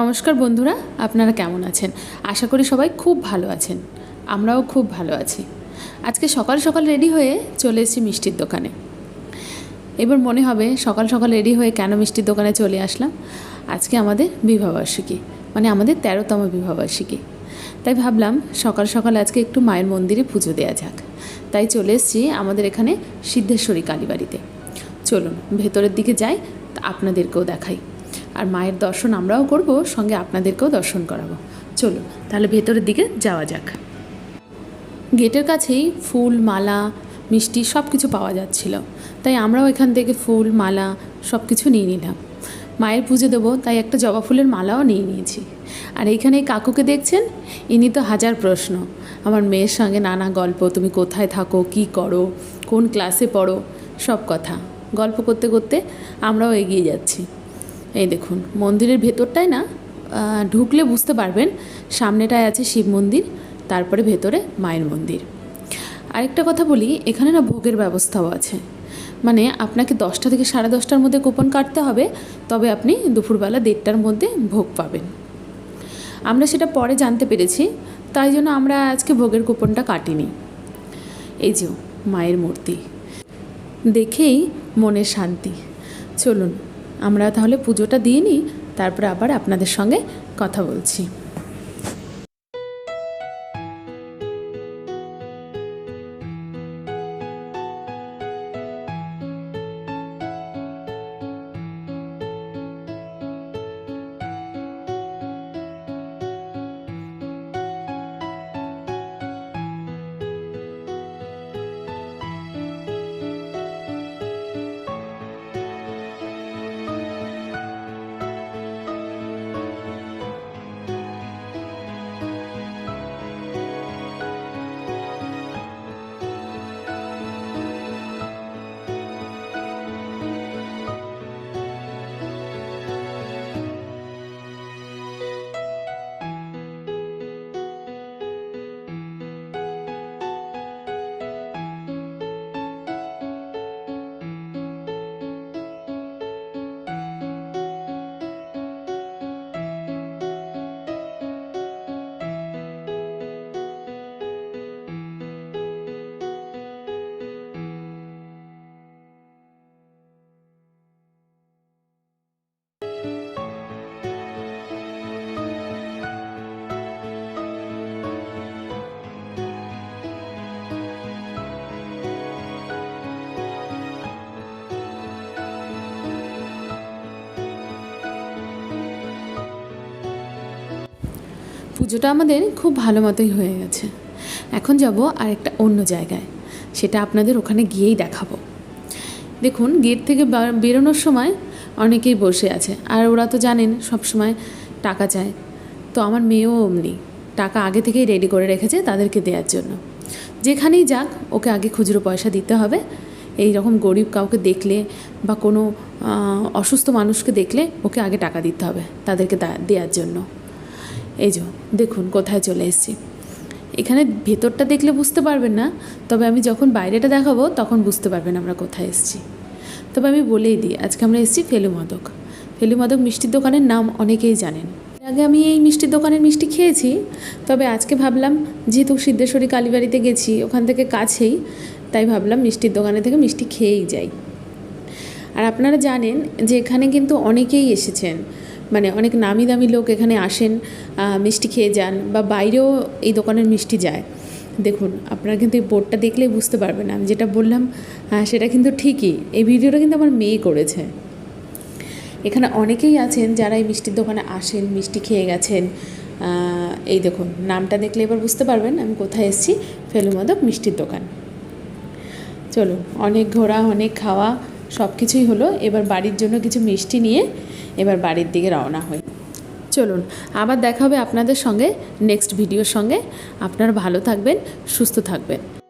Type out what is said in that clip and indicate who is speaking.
Speaker 1: নমস্কার বন্ধুরা, আপনারা কেমন আছেন? আশা করি সবাই খুব ভালো আছেন। আমরাও খুব ভালো আছি। আজকে সকাল সকাল রেডি হয়ে চলে এসেছি মিষ্টির দোকানে। এবার মনে হবে সকাল সকাল রেডি হয়ে কেন মিষ্টির দোকানে চলে আসলাম? আজকে আমাদের বিবাহবার্ষিকী মানে আমাদের তেরোতম বিবাহবার্ষিকী। তাই ভাবলাম সকাল সকাল আজকে একটু মায়ের মন্দিরে পুজো দেওয়া যাক। তাই চলে এসেছি আমাদের এখানে সিদ্ধেশ্বরী কালীবাড়িতে। চলুন, ভেতরের দিকে যাই, আপনাদেরকেও দেখাই। আর মায়ের দর্শন আমরাও করব, সঙ্গে আপনাদেরকেও দর্শন করাবো। চলুন, তাহলে ভেতরের দিকে যাওয়া যাক। গেটের কাছেই ফুল, মালা, মিষ্টি সব কিছু পাওয়া যাচ্ছিল। তাই আমরাও এখান থেকে ফুল, মালা সব কিছু নিয়ে নিলাম। মায়ের পুজো দেবো, তাই একটা জবা ফুলের মালাও নিয়ে নিয়েছি। আর এইখানে এই কাকুকে দেখছেন? ইনি তো হাজার প্রশ্ন। আমার মেয়ের সঙ্গে নানা গল্প, তুমি কোথায় থাকো, কি করো, কোন ক্লাসে পড়ো, সব কথা। গল্প করতে করতে আমরাও এগিয়ে যাচ্ছি। এই দেখুন, মন্দিরের ভেতরটাই না ঢুকলে বুঝতে পারবেন, সামনেটায় আছে শিব মন্দির, তারপরে ভেতরে মায়ের মন্দির। আরেকটা কথা বলি, এখানে না ভোগের ব্যবস্থাও আছে। মানে আপনাকে দশটা থেকে সাড়ে দশটার মধ্যে কুপন কাটতে হবে, তবে আপনি দুপুরবেলা দেড়টার মধ্যে ভোগ পাবেন। আমরা সেটা পরে জানতে পেরেছি, তাই জন্য আমরা আজকে ভোগের কুপনটা কাটিনি। এই যে মায়ের মূর্তি, দেখেই মনের শান্তি। চলুন আমরা তাহলে পুজোটা দিয়ে নিই তারপরে আবার আপনাদের সঙ্গে কথা বলছি। পুজোটা আমাদের খুব ভালো মতোই হয়ে গেছে। এখন যাব আর একটা অন্য জায়গায়। সেটা আপনাদের ওখানে গিয়েই দেখাবো। দেখুন, গেট থেকে বেরোনোর সময় অনেকেই বসে আছে। আর ওরা তো জানেন সব সময় টাকা চায়। তো আমার মেয়েও অমনি টাকা আগে থেকেই রেডি করে রেখেছে তাদেরকে দেওয়ার জন্য। যেখানেই যাক, ওকে আগে খুচরো পয়সা দিতে হবে। এই রকম গরিব কাউকে দেখলে বা কোনো অসুস্থ মানুষকে দেখলে ওকে আগে টাকা দিতে হবে তাদেরকে দেওয়ার জন্য। এই যে, দেখুন কোথায় চলে এসেছি। এখানে ভেতরটা দেখলে বুঝতে পারবেন না, তবে আমি যখন বাইরেটা দেখাবো তখন বুঝতে পারবেন আমরা কোথায় এসেছি। তবে আমি বলেই দিই, আজকে আমরা এসেছি ফেলু মাদক। ফেলু মাদক মিষ্টির দোকানের নাম অনেকেই জানেন। আগে আমি এই মিষ্টির দোকানের মিষ্টি খেয়েছি, তবে আজকে ভাবলাম, যেহেতু সিদ্ধেশ্বরী কালীবাড়িতে গেছি, ওখান থেকে কাছেই, তাই ভাবলাম মিষ্টির দোকানে থেকে মিষ্টি খেয়েই যাই। আর আপনারা জানেন যে এখানে কিন্তু অনেকেই এসেছেন। মানে অনেক নামি দামি লোক এখানে আসেন মিষ্টি খেয়ে যান বা বাইরেও এই দোকানের মিষ্টি যায়। দেখুন, আপনারা কিন্তু এই বোর্ডটা দেখলেই বুঝতে পারবেন। আমি যেটা বললাম সেটা কিন্তু ঠিকই। এই ভিডিওটা কিন্তু আমার মেয়ে করেছে। এখানে অনেকেই আছেন যারা এই মিষ্টির দোকানে আসেন, মিষ্টি খেয়ে গেছেন। এই দেখুন, নামটা দেখলে এবার বুঝতে পারবেন আমি কোথায় এসেছি, ফেলুমাদক মিষ্টির দোকান। চলুন, অনেক ঘোরা, অনেক খাওয়া সব কিছুই হলো এবার বাড়ির জন্য কিছু মিষ্টি নিয়ে এবার বাড়ির দিকে রওনা হই। চলুন, আবার দেখা হবে আপনাদের সঙ্গে নেক্সট ভিডিওর সঙ্গে। আপনারা ভালো থাকবেন, সুস্থ থাকবেন।